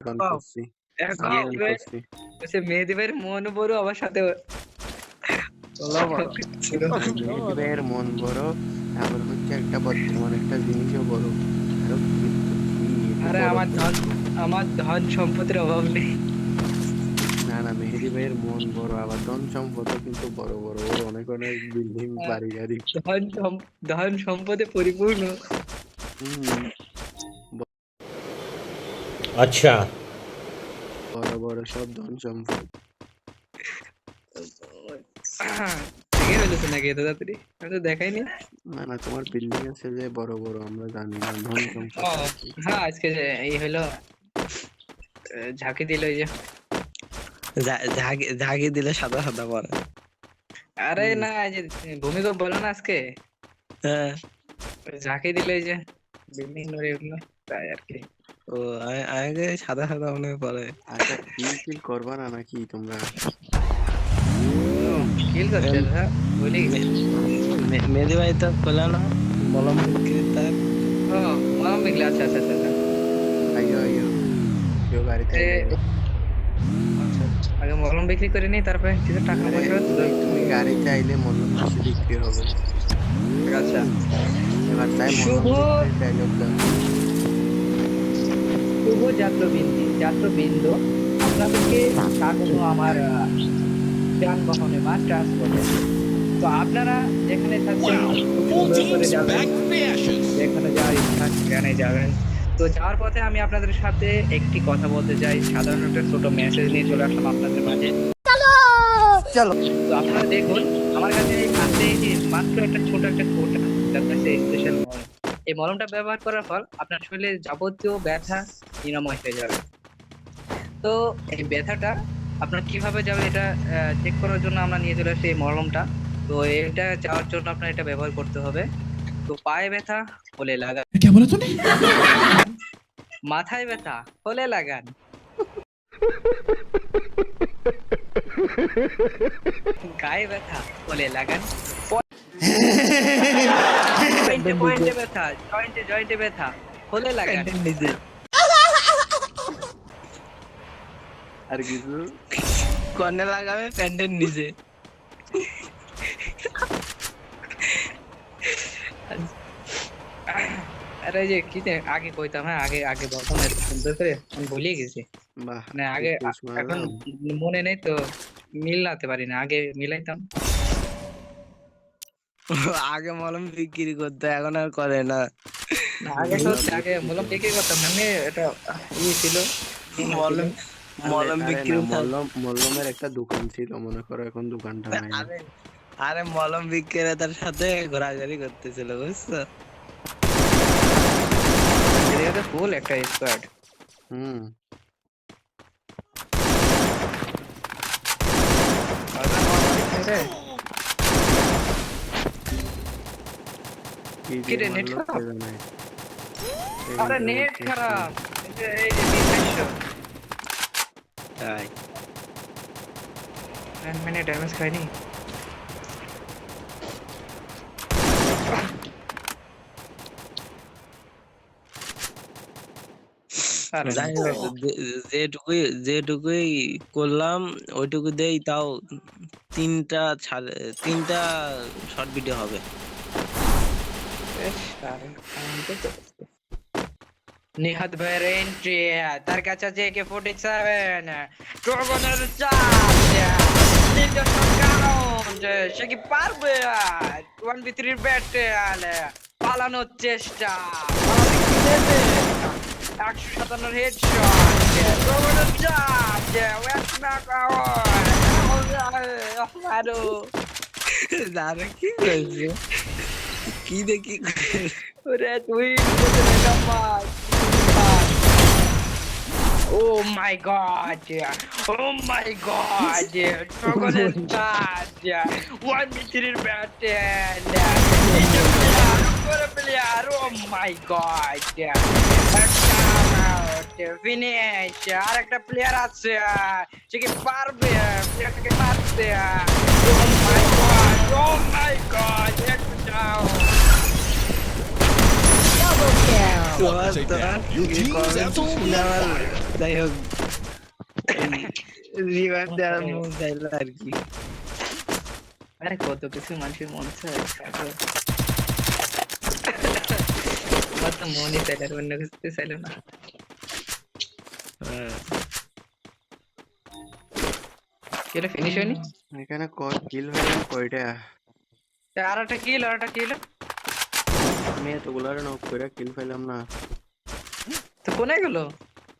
গান করছি মন বড় আমার সাথে মেহেদি মন বড় আবার হচ্ছে একটা বর্তমান একটা জিনিসও বড় আরও আমার ধন আমার ধন সম্পত্তির অভাব নেই না না মেহেদি ভাইয়ের মন বড় আবার ধন সম্পদ কিন্তু বড় বড় ওর অনেক অনেক বিল্ডিং হ্যাঁ। বাড়ি গাড়ি ধন ধন সম্পদে পরিপূর্ণ হুম, আচ্ছা। বড় বড় সব ধন সম্পদ। দেখাইনি। তোমার বিল্ডিং আছে যে বড় বড় হ্যাঁ, ঝাঁকি দিল যে। ঝাঁকি দিলে সাদা সাদা আরে না যে ভূমিকম্প বলো না আজকে? হ্যাঁ। ঝাঁকি দিলে যে বিল্ডিং উঠল তাই আর কি। ও আগে সাদা সাদা মনে পরে। আচ্ছা কিল কিল করবা না নাকি তোমরা? কিল করছে হ্যাঁ বলি মে- মেহেদি ভাই তো খোলা না মলম বিক্রেতা ও মলম বিকলে আচ্ছা আচ্ছা আচ্ছা আচ্ছা। আইয়ো আইয়ো কেউ গাড়িতে। আচ্ছা। আগে মলম বিক্রি করে নি তারপরে কিছু টাকা পয়সা তুমি- গাড়িতে আইলে মল্লম বেশি বিক্রি হবে। আচ্ছা। এবার তাই শুভ- ডায়লগ দাও শুভ যাত্রবিন্দু যাত্রবিন্দু আপনাদেরকে স্বাগত আমার যানবাহনে বা ট্রান্সপোর্টে তো আপনারা যেখানে থাকছেন যাবেন। যেখানে যাওয়ার ইচ্ছা সেখানে যাবেন। তো যাওয়ার পথে আমি আপনাদের সাথে একটি কথা বলতে চাই। সাধারণ একটা ছোট মেসেজ নিয়ে চলে আসলাম আপনাদের মাঝে। চলো! তো আপনারা দেখুন আমার কাছে হাতে মাত্র একটা ছোট একটা কোটা যার কাছে স্পেশাল এই মলমটা ব্যবহার করার ফল আপনার শরীরের যাবতীয় ব্যথা নিরাময় হয়ে যাবে। তো এই ব্যথাটা আপনার কীভাবে যাবে এটা চেক করার জন্য আমরা নিয়ে চলে আসি এই মলমটা। তো এটা যাওয়ার জন্য আপনার এটা ব্যবহার করতে হবে। তো পায়ে ব্যথা হলে লাগান। মাথায় ব্যথা হলে লাগান। গায়ে ব্যথা হলে লাগান। পয়েন্টে পয়েন্টে ব্যথা জয়েন্টে জয়েন্টে ব্যথা। হলে লাগান। প্যান্টের আর কিছু? কর্নে লাগাবে প্যান্টের নিচে আরে যে কি যে আগে কইতাম হ্যাঁ আগে আগে বলতাম আমি ভুলিয়ে গেছি। বাহ মানে আগে এখন মনে নেই তো মিলাতে পারি না আগে মিলাইতাম। আগে মলম বিক্রি করতো এখন আর করে না। আগে তো আগে মলম বিক্রি করতাম না এমনি এটা ইয়ে ছিল মলম মলম বিক্রি মলম মলমের একটা দোকান ছিল মনে করো এখন দোকানটা নাই। আরে আরে মলম বিক্রেতার সাথে ঘোরাঘুরি করতেছিল বুঝছ? এটা ফুল একটা স্কোয়াড হুম। কি কি রে, দিয়ে net মারলো খারাপ? কে জানে। এই আরে নেট খারাপ এই যে এই তাই ম্যান মানে ড্যামেজ খাইনি আরে যাই হোক যে- যেটুকুই যেটুকুই করলাম ওইটুকু দেই তাও তিনটা ছাড়- তিনটা শর্ট ভিডিও হবে নিহাত ভাইয়ের এন্ট্রি তার কাছে আছে একে ফোর্টি সেভেন ড্রাগনের সে কি পারবে ওয়ান বি থ্রির ব্যাটে পালানোর চেষ্টা কি? একশো সাতান্ন হেড ড্রাগনের চার্জ কি করছে কি দেখি ওরে তুই Oh my god! Oh my god! Chocolate touch! One meter battle! Super player! Oh my god! Finish আর একটা প্লেয়ার আছে সে কি পারবে প্লেয়ারটাকে মারতে যাই হোক রিভাইভ দেওয়ার মন চাইলো আর কি আরে কত কিছু মানুষের মন চায় ছাড়ো। আমার তো মনই চাইলে আর অন্য কিছু চাইলো না হ্যাঁ। কেলে ফিনিশ হয়নি এখানে কয় কিল হইলাম কয়টা আর একটা কিল আর একটা কিল আমি এতগুলার নক করে কিল পাইলাম না তো কোনে গেল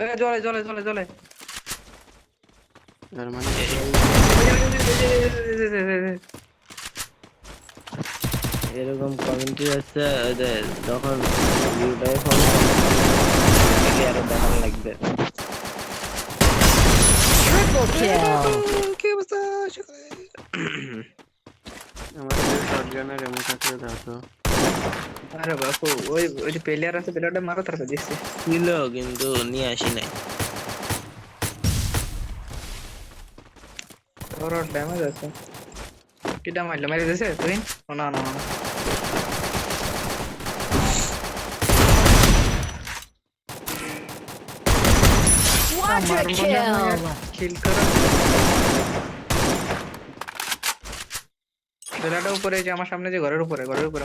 এ, জলে জলে জলে জলে তার মানে এরকম কমেন্ট্রি আছে যখন ভিডিওটাই ফোন আরও দেখানো লাগবে কি অবস্থা আমাদের শটগানের এমন থাকলে আরে বাপু ওই ওই যে প্লেয়ার আছে প্লেয়ারটা মারো তারপর দিচ্ছি ছিল কিন্তু নিয়ে আসি নাই ওর ড্যামেজ আছে কি ড্যামেজ মেরে দিয়েছে তুই না না না কিল করো প্লেয়ারটা উপরে যে আমার সামনে যে ঘরের উপরে ঘরের উপরে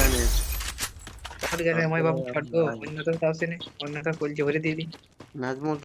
শটগানের। শটগানে মই বাবু ছাড়বো অন্য তো আছে না অন্য তো কলছে ভরে দিয়ে দিই নাজমুল